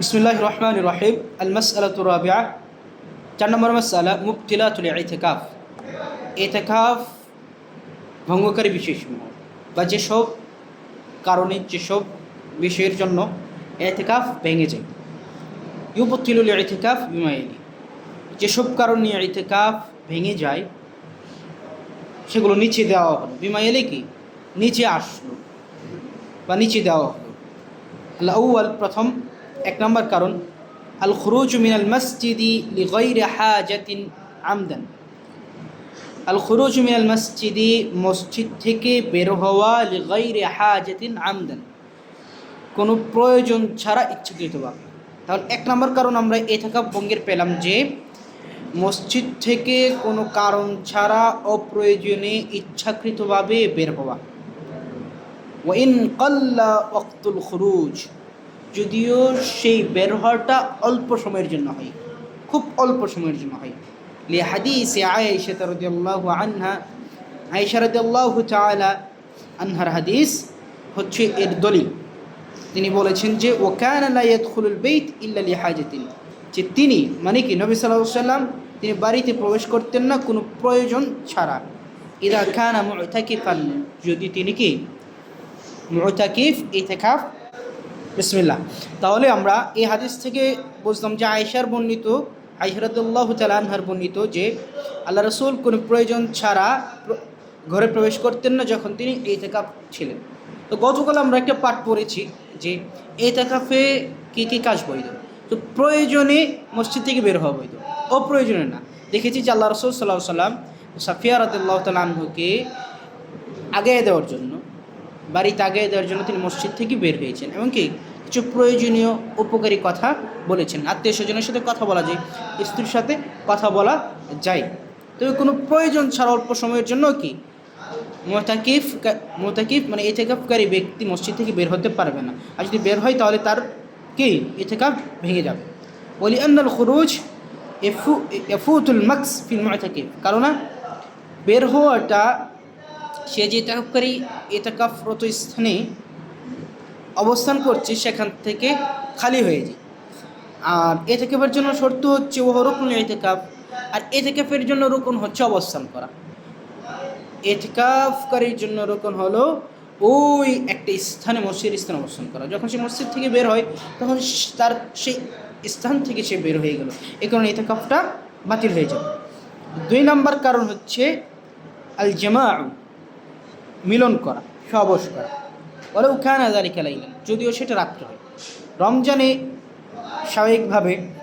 বিসমুল্লাহ রহমান রহিম আল মাসআলাতু রাবিআ চার নম্বর মাসআলা মুবতিলাতুল ইতিকাফ ইতিকাফ ভঙ্গকারী বিষয়সমূহ বা যেসব কারণে যেসব বিষয়ের জন্য এতেকাফ ভেঙে যায় ইউবতিলুল ইতিকাফ বিমাইলি যেসব কারণে ইতিকাফ ভেঙে যায় সেগুলো নিচে দেওয়া হলো বিমা এলে কি নিচে আসলো বা নিচে দেওয়া হলো আল আউয়াল প্রথম এক নম্বর কারণ আল খুরুজ মিনাল মসজিদি লিগাইরি হাজাতিন আমদান। আল খুরুজ মিনাল মসজিদি মসজিদ থেকে বের হওয়া লিগাইরি হাজাতিন আমদান। কোনো প্রয়োজন ছাড়া ইচ্ছাকৃতভাবে তাহলে এক নম্বর কারণ আমরা এ থাকা ভঙ্গের পেলাম যে, মসজিদ থেকে কোনো কারণ ছাড়া অপ্রয়োজনে ইচ্ছাকৃতভাবে বের হওয়া। ওয়াইন কল্লা ওয়াক্তুল খুরুজ। যদিও সেই বের হওয়াটা অল্প সময়ের জন্য হয়, খুব অল্প সময়ের জন্য হয়। লি হাদিস আয়েশা আনহা, আয়েশা তাআলা আনহার হাদিস হচ্ছে এর দলিল। তিনি বলেছেন যে ও কান লা ইয়াদখুলুল বাইত ইল্লা লিহাজাতিন যে তিনি মানে কি, নবী সাল্লাল্লাহু সাল্লাম তিনি বাড়িতে প্রবেশ করতেন না, কোনো প্রয়োজন ছাড়া। ইদা কানা মুতাকিফান, যদি তিনি কি, মুতাকিফ, ইতিকাফ বিসমিল্লাহ। তাহলে আমরা এই হাদিস থেকে বুঝলাম যে আয়েশার বর্ণিত আইহরাদুল্লাহ তালানহার বর্ণিত যে আল্লাহ রসুল কোনো প্রয়োজন ছাড়া ঘরে প্রবেশ করতেন না যখন তিনি ইতেকাফ ছিলেন। তো গতকাল আমরা একটা পাঠ পড়েছি যে ইতেকাফে কী কী কাজ বৈধ? তো প্রয়োজনে মসজিদ থেকে বের হওয়া বৈধ, অপ্রয়োজনে না। দেখেছি যে আল্লাহ রসুল সাল্লাহ সাল্লাম সাফিয়া রাদুল্লাহ তালানহুকে আগে দেওয়ার জন্য বাড়িতে আগে দেওয়ার জন্য তিনি মসজিদ থেকে বের হয়েছেন এমনকি কিছু প্রয়োজনীয় উপকারী কথা বলেছেন। আত্মীয় স্বজনের সাথে কথা বলা যায়, স্ত্রীর সাথে কথা বলা যায়। তবে কোনো প্রয়োজন ছাড়া অল্প সময়ের জন্য কি মোতাকিফ মোতাকিফ মানে এতেকাফকারী ব্যক্তি মসজিদ থেকে বের হতে পারবে না। আর যদি বের হয় তাহলে তার কি? এতেকাফ ভেঙে যাবে। বলি আন্নাল খুরুজ এফু এফুতুল মাক্স ফিল মোতাকিফ। কারণ বের হওয়াটা সে যে এতাকাফকারী এতাকাফরত স্থানে অবস্থান করছে, সেখান থেকে খালি হয়ে যায়। আর এতেকাফের জন্য শর্ত হচ্ছে ও রুকুন এতেকাফ আর এতেকাফের জন্য রুকুন হচ্ছে অবস্থান করা। এতেকাফকারীর জন্য রুকুন হলো ওই একটা স্থানে, মসজিদের স্থানে অবস্থান করা। যখন সে মসজিদ থেকে বের হয়, তখন তার সেই স্থান থেকে সে বের হয়ে গেল। এই কারণে এতেকাফটা বাতিল হয়ে যাবে দুই নম্বর কারণ হচ্ছে আল জামা মিলন করা, সবস করা। বলে উখান আজারি খেলাইলেন যদিও সেটা রাত্রে হয়। রমজানে স্বাভাবিকভাবে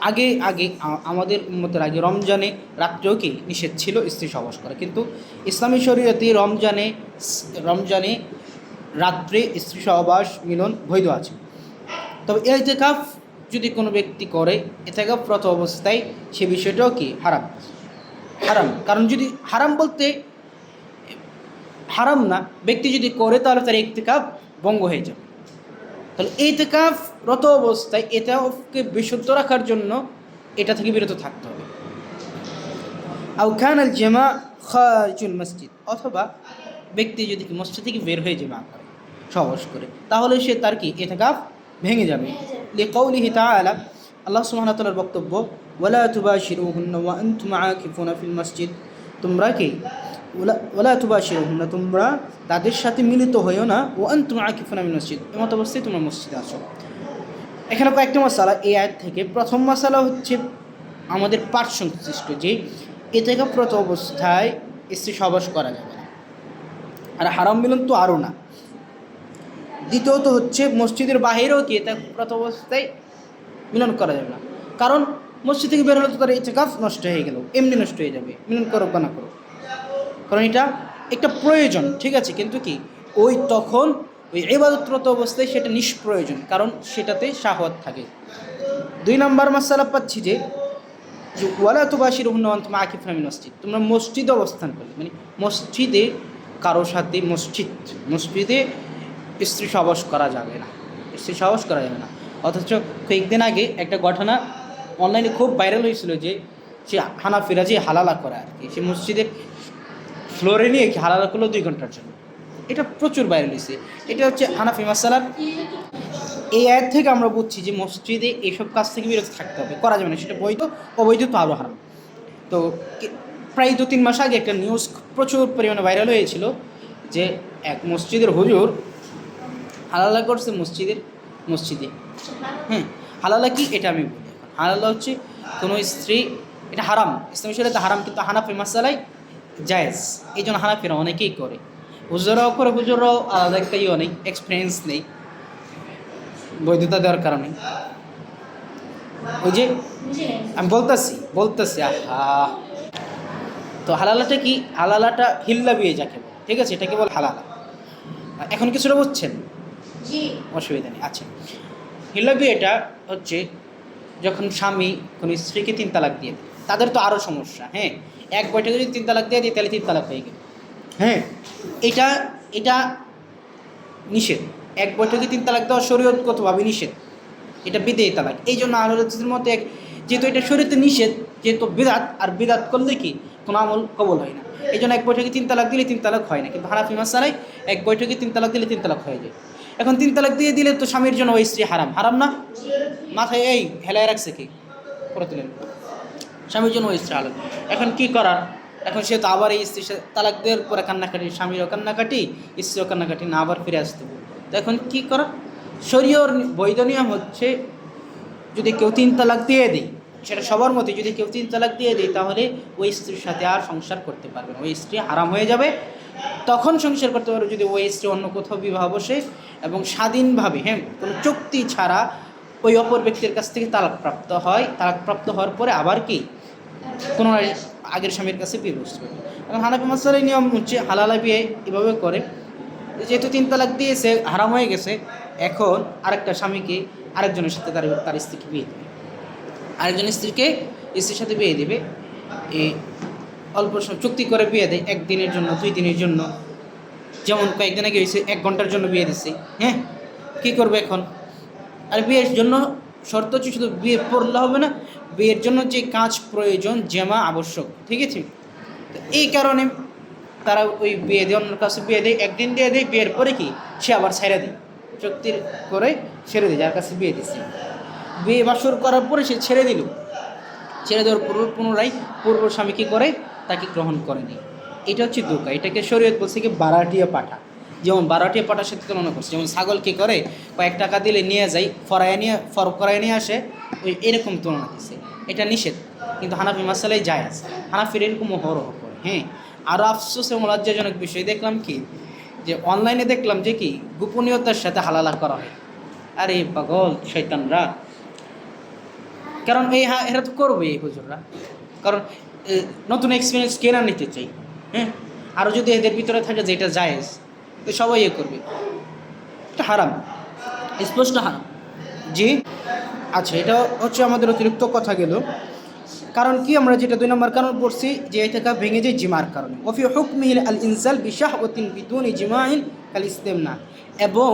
আগে আগে আমাদের মতের আগে রমজানে রাত্রেও কি নিষেধ ছিল? স্ত্রী সবস করা। কিন্তু ইসলামী শরীয়তে রমজানে রমজানে রাত্রে স্ত্রী সহবাস, মিলন বৈধ আছে। তবে এতেকাফ যদি কোনো ব্যক্তি করে, এতেকাফরত অবস্থায় সে বিষয়টাও কি হারাম? হারাম। কারণ যদি হারাম বলতে হারাম না। ব্যক্তি যদি করে, তাহলে তার ইতিকাফ ভঙ্গ হয়ে যাবে। তাহলে ইতিকাফ রত অবস্থায় এটাকে বিশুদ্ধ রাখার জন্য এটা থেকে বিরত থাকতে হবে। আউ খান আল জামা খারিজুল মসজিদ, অথবা ব্যক্তি যদি কি মসজিদ থেকে বের হয়ে যাবে আকারে সহজ করে, তাহলে সে তার কি? এতেকাফ ভেঙে যাবে। লিকাউলিহি তাআলা, আল্লাহ সুবহানাহু ওয়া বক্তব্য, ওয়ালা তুবাশিরুহুন্না ওয়া আনতুম ফিল মসজিদ। তোমরা কি ওলা ওলা না তোমরা তাদের সাথে মিলিত হইও না, ও আনতুম আকিফুনা আমি মসজিদ। এমত অবস্থায় তোমরা মসজিদে আসো এখানে কয়েকটা মশালা, এই আয়াত থেকে প্রথম মশালা হচ্ছে আমাদের পাঠ সংশ্লিষ্ট, যে এতেকাফরত অবস্থায় স্ত্রী সবাস করা যাবে আর হারাম মিলন তো আরও না। দ্বিতীয়ত হচ্ছে মসজিদের বাহিরেও কি এতেকাফরত অবস্থায় মিলন করা যাবে না। কারণ মসজিদ থেকে বের হলে তো তার ইতেকাফ নষ্ট হয়ে গেল, এমনি নষ্ট হয়ে যাবে, মিলন করো বা না করো কারণ এটা একটা প্রয়োজন, ঠিক আছে? কিন্তু কি? ওই তখন ওই এবাদতরত অবস্থায় সেটা নিষ্প্রয়োজন, কারণ সেটাতে শাহওয়াত থাকে। দুই নম্বর মাসালা পাচ্ছি যে ওয়ালা তুবাসির হুন্নওয়ান তোমার আকিফ নামি মসজিদ। তোমরা মসজিদে অবস্থান করলে মানে মসজিদে কারও সাথে মসজিদ, মসজিদে স্ত্রী সবাস করা যাবে না, স্ত্রী সবাস করা যাবে না। অথচ কয়েকদিন আগে একটা ঘটনা অনলাইনে খুব ভাইরাল হয়েছিল যে, সে হানাফিরা যে হালালা করে আর কি, সে মসজিদে ফ্লোরে নিয়ে কি হালালা করল দুই ঘণ্টার জন্য? এটা প্রচুর ভাইরাল হয়েছে। এটা হচ্ছে হানাফি মাসালার এই আয়াত থেকে আমরা বুঝছি যে মসজিদে এইসব কাজ থেকে বিরত থাকতে হবে, করা যাবে না, সেটা বৈধ, অবৈধ তো আরও হারাম। তো প্রায় দু তিন মাস আগে একটা নিউজ প্রচুর পরিমাণে ভাইরাল হয়েছিল যে এক মসজিদের হুজুর হালালা করছে মসজিদের, মসজিদে। হ্যাঁ হালালা কি এটা আমি বলি হালালা হচ্ছে কোনো স্ত্রী, এটা হারাম, ইসলামী শরীয়তে হারাম, কিন্তু হানাফি মাসালাই জায়েজ। এই জন্য হানাফিরা অনেকেই করে। হুজুরাও করে হুজুরাও আলাদা একটা ইয়ে নেই এক্সপিরিয়েন্স নেই বৈধতা দেওয়ার কারণে। ওই যে আমি বলতেছি বলতেছি আহা। তো হালালাটা কি? হালালাটা হিল্লা বিয়ে যাকে ঠিক আছে এটাকে বল হালালা। এখন কিছুটা বুঝছেন? অসুবিধা নেই আচ্ছা। হিল্লা বিয়েটা হচ্ছে যখন স্বামী কোনো স্ত্রীকে তিন তালাক দিয়ে দেয়। তাদের তো আরও সমস্যা হ্যাঁ? এক বৈঠকে যদি তিন তালাক দিয়ে দিই তাহলে তিন তালাক হয়ে গেল। হ্যাঁ। এটা এটা নিষেধ। এক বৈঠকে তিন তালাক দেওয়া শরীয়তগতভাবে নিষেধ। এটা বিদেয়ী তালাক। এই জন্য আলোচনার মধ্যে এক যেহেতু এটা শরীয়তে নিষেধ যেহেতু বিদাত আর বিদাত করলে কি? কোনো আমল কবল হয় না। এই জন্য এক বৈঠকে তিন তালাক দিলে তিন তালাক হয় না। কিন্তু হারাফি মাসালাই এক বৈঠকে তিন তালাক দিলে তিন তালাক হয়ে যায়। এখন তিন তালাক দিয়ে দিলে তো স্বামীর জন্য ওই স্ত্রী হারাম। হারাম না? মাথায় এই হেলায় রাখছে কি? করে তুলেন। স্বামীর জন্য ওই স্ত্রী হারাম এখন কি করার? এখন সে তো আবার এই স্ত্রী তালাক দেওয়ার পরে কান্নাকাটি, স্বামীরও কান্নাকাটি স্ত্রীও কান্নাকাটি, না আবার ফিরে আসতে হবে তো এখন কি করা শরীয়র বৈধ নিয়ম হচ্ছে যদি কেউ তিন তালাক দিয়ে দেয়, সেটা সবার মতে যদি কেউ তিন তালাক দিয়ে দেয়, তাহলে ওই স্ত্রীর সাথে আর সংসার করতে পারবে না। ওই স্ত্রী হারাম হয়ে যাবে। তখন সংসার করতে পারবে যদি ওই স্ত্রী অন্য কোথাও বিবাহ বসে এবং স্বাধীনভাবে হ্যাঁ কোনো চুক্তি ছাড়া ওই অপর ব্যক্তির কাছ থেকে তালাকপ্রাপ্ত হয়। তালাকপ্রাপ্ত হওয়ার পরে আবার কি? কোনো আগের স্বামীর কাছে বিয়ে বসতে পারবে এবং হানাফি মাসালের নিয়ম হচ্ছে হালালা বিয়ে এভাবে করে। যেহেতু তিন তালাক দিয়েছে, হারাম হয়ে গেছে, এখন আরেকটা স্বামীকে আরেকজনের সাথে তার তার স্ত্রীকে বিয়ে দেবে। আরেকজন স্ত্রীকে স্ত্রীর সাথে বিয়ে দেবে। এই অল্প চুক্তি করে বিয়ে দেয় একদিনের জন্য, দুই দিনের জন্য। যেমন কয়েকদিন আগে হয়েছে, এক ঘণ্টার জন্য বিয়ে দিচ্ছে হ্যাঁ কী করবে এখন? আর বিয়ের জন্য শর্ত হচ্ছে শুধু বিয়ে পড়লে হবে না, বিয়ের জন্য যে কাজ প্রয়োজন, জেমা আবশ্যক, ঠিক আছে? তো এই কারণে তারা ওই বিয়ে দিয়ে অন্যের কাছে বিয়ে দেয়, একদিন দিয়ে দেয়, বিয়ের পরে কি? সে আবার ছেড়ে দেয়, চুক্তির করে ছেড়ে দেয়, যার কাছে বিয়ে দিচ্ছে বিয়ে বাসর করার পরে সে ছেড়ে দিল। ছেড়ে দেওয়ার পূর্ব পুনরায় পূর্ব স্বামী কী করে? তাকে গ্রহণ করেনি। এটা হচ্ছে দোকা এটাকে শরীয়ত বলছে কি, বারাটিয়া পাঠা। যেমন বারাটিয়া পাঠার সাথে তুলনা করছে, যেমন ছাগল কী করে, কয়েক টাকা দিলে নিয়ে যায়, ফরায় নিয়ে, ফর করায় নিয়ে আসে, ওই এরকম তুলনা দিচ্ছে এটা নিষেধ, কিন্তু হানাফি মাসালাই যায় আছে। হানাফির এরকম হরহ করে হ্যাঁ? আরও আফসোস এবং লজ্জাজনক বিষয় দেখলাম কি, যে অনলাইনে দেখলাম যে কি, গোপনীয়তার সাথে হালালা করা হয়। আরে পাগল শৈতানরা কারণ এই হা- এরা তো করবে এই হুজুররা। কারণ নতুন এক্সপিরিয়েন্স কেনা নিতে চাই হ্যাঁ? আরও যদি এদের ভিতরে থাকে যে এটা জায়েজ তো সবাই এ করবে। এটা হারাম। স্পষ্ট হারাম। জি? আচ্ছা এটা হচ্ছে আমাদের অতিরিক্ত কথা গেল। কারণ কি? আমরা যেটা দুই নম্বর কারণ পড়ছি যে এটা ভেঙে যায় জিমার কারণে। ওফি হুকমিল আল ইনসাল বিশাহ ওতিন বিদুন কাল ইসলাম না এবং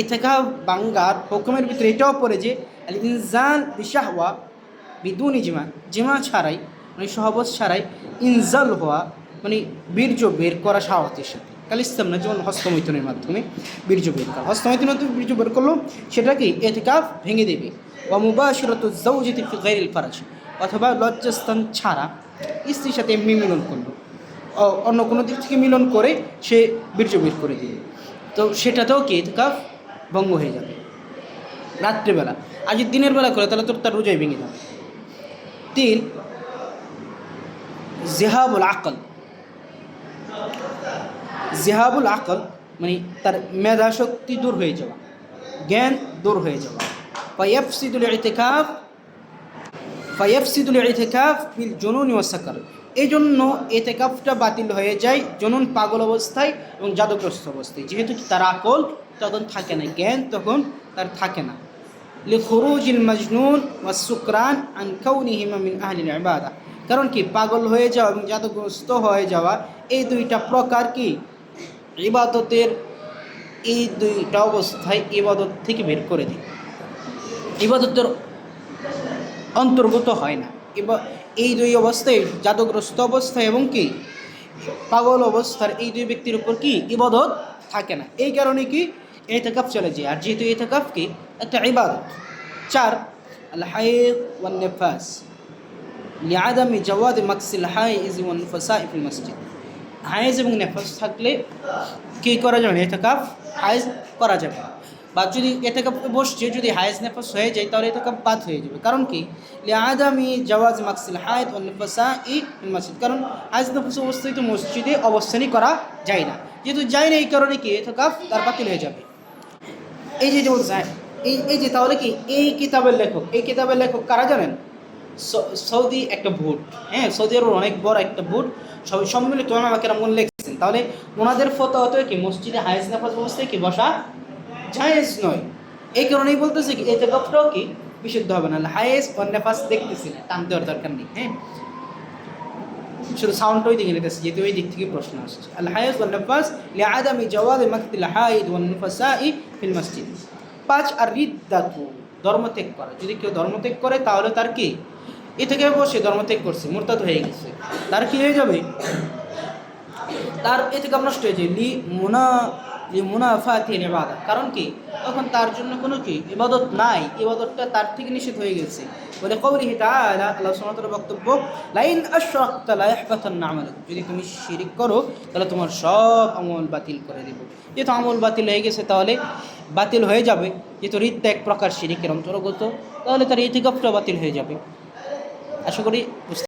এ থেকে বাঙ্গার হুকুমের ভিতরে এটাও পড়ে যে আল ইনজাল বিশাহওয়া বিদুন জিমা জিমা ছাড়াই মানে সহবত ছাড়াই ইনজাল হওয়া মানে বীর্য বের করা সাহতের সাথে। কাল ইসলাম না যেমন হস্তমৈথনের মাধ্যমে বীর্য বের করা। হস্তমৈথনের মাধ্যমে বীর্য বের করল সেটা কি এতেকাফ ভেঙে দেবে। ওয়া মুবাশিরাত জাওজাতি ফি গায়রিল ফারাজ অথবা লজ্জাস্থান ছাড়া স্ত্রীর সাথে এমনি মিলন করল। অন্য কোনো দিক থেকে মিলন করে সে বীর্য বের করে দিল। তো সেটাতেও কি এতেকাফ ভঙ্গ হয়ে যাবে? রাত্রিবেলা। যদি দিনের বেলা করে, তাহলে তোর তার রোজাই ভেঙে যাবে। তিন, জেহাবুল আকল। জেহাবুল আকল মানে তার মেধা শক্তি দূর হয়ে যাওয়া, জ্ঞান দূর হয়ে যাওয়া। ফাইফসিদুল ইতিকাফ ফাইফসিদুল ইতিকাফ বিল জনুন ও সাকার। এই জন্য এতেকাফটা বাতিল হয়ে যায় জনুন পাগল অবস্থায় এবং জাদুগ্রস্ত অবস্থায়। যেহেতু তার আকল, তখন থাকে না। জ্ঞান তখন তার থাকে না। লিখরুজ মজনুন ওয়া সুকরান আন কাউনিহিমা মিন আহলিল ইবাদা। কারণ কি? পাগল হয়ে যাওয়া এবং জাদুগ্রস্ত হয়ে যাওয়া, এই দুইটা প্রকার কি? ইবাদতের এই দুইটা অবস্থায় ইবাদত থেকে বের করে দিই। ইবাদতের অন্তর্গত হয় না। এবার এই দুই অবস্থায়, জাদুগ্রস্ত অবস্থায় এবং কি? পাগল অবস্থার এই দুই ব্যক্তির উপর কি ইবাদত থাকে না। এই কারণে কি? এতেকাফ চলে যায়। আর যেহেতু এতেকাফ কি? একটা ইবাদত। চার আল হাইদ ওয়ান নেফাস মাকসিল হাইজ ওয়ান ফসা ফিল মসজিদ হাইজ এবং নেফাস থাকলে কি করা যাবে না? এতেকাফ হাইজ করা যাবে। বা যদি এতেকাফ বসছে, যদি হাইজ নেফাস হয়ে যায়, তাহলে এতেকাফ বাদ হয়ে যাবে। কারণ কি? লিআদামি জওয়াজ মাকসিল হাইদ ওয়ান নেফাসা ই মসজিদ। কারণ হায়েজ নেফাস তো মসজিদে অবস্থানই করা যায় না। যেহেতু যায় না এই কারণে কি? এতেকাফ তার বাতিল হয়ে যাবে। এই যে যেমন এই এই যে তাহলে কি? এই কিতাবের লেখক, এই কিতাবের লেখক কারা জানেন? সৌদি একটা ভোট হ্যাঁ সৌদি আরবের অনেক বড় একটা ভোট সবাই সম্মিলিত আমাকে মনে লিখছেন তাহলে ওনাদের ফটো হতো কি? মসজিদে হাইজ নাফাজ অবস্থায় কি? বসা জায়েজ নয়। এই কারণেই বলতেছে কি এই গপটাও কি? বিশুদ্ধ হবে না। হাইজ ও নাফাজ দেখতেছি না টান দেওয়ার দরকার নেই হ্যাঁ? শুধু সাউন্ডটা ওই দিকে নিতেছে, যেহেতু ওই দিক থেকে প্রশ্ন আসছে। আল হায়াজ ওয়ান নাফাস লিআদামি জাওয়াজ মাকতিল হাইদ ওয়ান নাফাসাই ফিল মসজিদ। পাঁচ আর রিদ্দাতু ধর্মত্যাগ করা। যদি কেউ ধর্মত্যাগ করে, তাহলে তার কি? এ থেকে বসে ধর্মত্যাগ করছে, মুরতাদ হয়ে গেছে। তার কি হয়ে যাবে? তার এ থেকে নষ্ট হয়ে যায় লি মুনা, লি মুনাফাতি ইবাদত কারণ কি? তখন তার জন্য কোনো কি? ইবাদত নাই। ইবাদতটা তার থেকে নিষেধ হয়ে গেছে। বলে কওলিহি তাআলা, আল্লাহ সুবহানাহু বক্তব্য, লাইন আশরাকতা লা ইয়াহবাতান্না আমালুক যদি তুমি শিরিক করো, তাহলে তোমার সব আমল বাতিল করে দেব। যেহেতু আমল বাতিল হয়ে গেছে, তাহলে বাতিল হয়ে যাবে। যেহেতু রিদ্দা এক প্রকার শিরিকের অন্তর্গত, তাহলে তার ইতিকাফটা বাতিল হয়ে যাবে। আশা করি বুঝতে